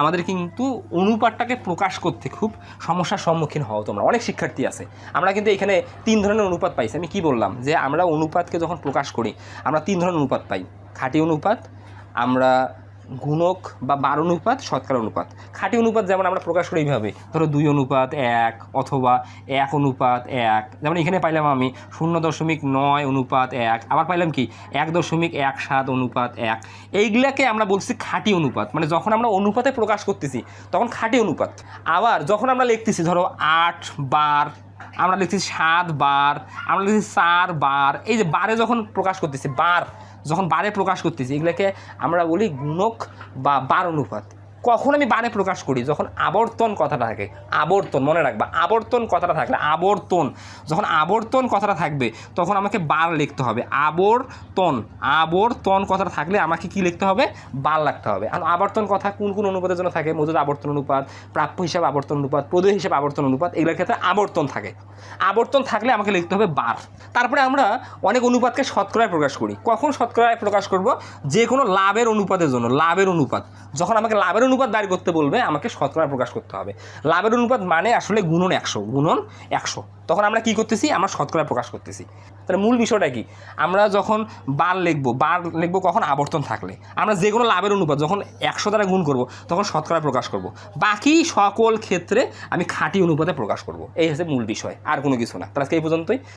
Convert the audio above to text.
আমাদের কিন্তু অনুপাতটাকে প্রকাশ করতে খুব সমস্যার সম্মুখীন হও তোমরা। অনেক শিক্ষার্থী আছে। আমরা কিন্তু এখানে তিন ধরনের অনুপাত পাইছি। আমি কি বললাম? যে আমরা অনুপাতকে যখন প্রকাশ করি, আমরা তিন ধরনের অনুপাত পাই। খাঁটি অনুপাত, আমরা গুণক বা বার অনুপাত, শতকরা অনুপাত। খাঁটি অনুপাত যেমন আমরা প্রকাশ করি এইভাবে, ধরো দুই অনুপাত এক অথবা এক অনুপাত এক। যেমন এখানে পাইলাম আমি শূন্য দশমিক নয় অনুপাত এক। আবার পাইলাম কি? এক দশমিক এক সাত অনুপাত এক। এইগুলাকে আমরা বলছি খাঁটি অনুপাত। মানে যখন আমরা অনুপাতে প্রকাশ করতেছি, তখন খাঁটি অনুপাত। আবার যখন আমরা লিখতেছি, ধরো আট বার আমরা লিখছি সাত বার, আমরা লিখছি চার বার। এই যে বারে যখন প্রকাশ করতেছি, বার, যখন বারে প্রকাশ করতেছি, এগুলোকে আমরা বলি গুণক বা বার অনুপাত। কখন আমি বারে প্রকাশ করি, যখন আবর্তন কথাটা থাকে, আবর্তন, মনে রাখবা, আবর্তন কথাটা থাকলে আবর্তন, যখন আবর্তন কথাটা থাকবে, তখন আমাকে বার লিখতে হবে, আবর্তন আবর্তন কথাটা থাকলে আমাকে কি লিখতে হবে? বার লিখতে হবে। আর আবর্তন কথা কোন কোন অনুপাতের জন্য থাকে? মজুদ আবর্তন অনুপাত, প্রাপ্য হিসাবে আবর্তন অনুপাত, প্রদেয় হিসাবে আবর্তন অনুপাত, এগুলোর ক্ষেত্রে আবর্তন থাকে। আবর্তন থাকলে আমাকে লিখতে হবে বার। তারপরে আমরা অনেক অনুপাতকে শতকরায় প্রকাশ করি। কখন শতকরায় প্রকাশ করব? যে কোনো লাভের অনুপাতের জন্য, লাভের অনুপাত। যখন আমাকে লাভের অনুপাত দাঁড় করতে বলবে, আমাকে শতকরায় প্রকাশ করতে হবে। লাভের অনুপাত মানে আসলে গুণন একশো গুণন একশো। তখন আমরা কি করতেছি? আমরা শতকরায় প্রকাশ করতেছি। তাহলে মূল বিষয়টা কি? আমরা যখন বার লিখব বার লিখব কখন? আবর্তন থাকলে। আমরা যে কোনো লাভের অনুপাত যখন একশো দ্বারা গুণ করব, তখন শতকরা প্রকাশ করব। বাকি সকল ক্ষেত্রে আমি খাঁটি অনুপাতে প্রকাশ করব। এই হচ্ছে মূল বিষয়, আর কোনো কিছু না। তাহলে আজকে এই পর্যন্তই।